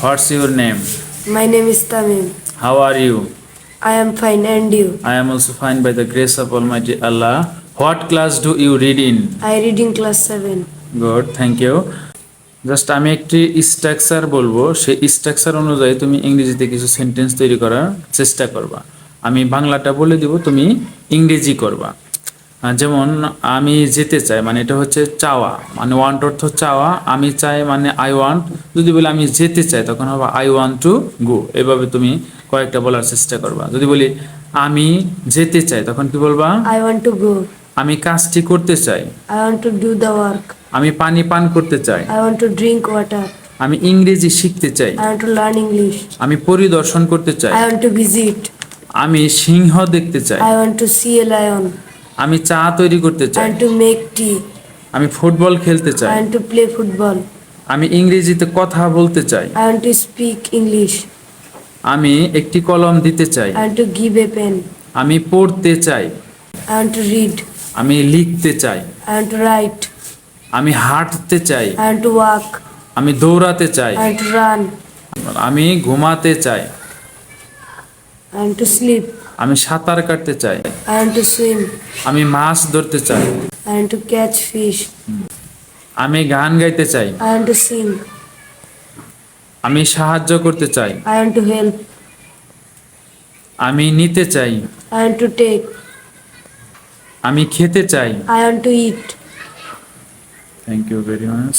What's your name? My name is Tamim. How are you? I am fine and you? I am also fine by the grace of Almighty Allah. What class do you read in? I read in class 7. Good thank you just আমি একটি structure বলব সেই structure অনুযায়ী তুমি ইংরেজিতে কিছু sentence তৈরি করার চেষ্টা করবা আমি বাংলাটা বলে দিব তুমি ইংরেজি করবা যেমন আমি যেতে চাই মানে এটা হচ্ছে চাওয়া। মানে ওয়ান্ট অর্থ চাওয়া আমি চাই মানে আই ওয়ান্ট যদি বলি আমি যেতে চাই তখন হবে আই ওয়ান্ট টু গো এভাবে তুমি কয়েকটা বলার চেষ্টা করবা। যদি বলি আমি যেতে চাই তখন কি বলবা? I want to go. আমি কাজটি করতে চাই। I want to do the work. আমি পানি পান করতে চাই। I want to drink water. আমি ইংরেজি শিখতে চাই। I want to learn English. আমি পরিদর্শন করতে চাই। আই ওয়ান্ট টু ভিজিট আমি সিংহ দেখতে চাই। I want to see a lion. আমি চা তৈরি করতে চাই। আমি ফুটবল খেলতে চাই। ফুটবল আমি ইংরেজিতে কথা বলতে চাই। স্পিক ইংলিশ আমি একটি কলম দিতে চাই। গিভ এ পেন আমি পড়তে চাই। রিড আমি লিখতে চাই। রাইট আমি হাঁটতে চাই। ওয়াক আমি দৌড়াতে চাই। আমি ঘুমাতে চাই। স্লিপ আমি সাঁতার কাটতে চাই। I want to swim. আমি মাছ ধরতে চাই I want to catch fish. আমি গান গাইতে চাই I want to sing. আমি সাহায্য করতে চাই I want to help. আমি নিতে চাই I want to take. আমি খেতে চাই I want to eat. Thank you very much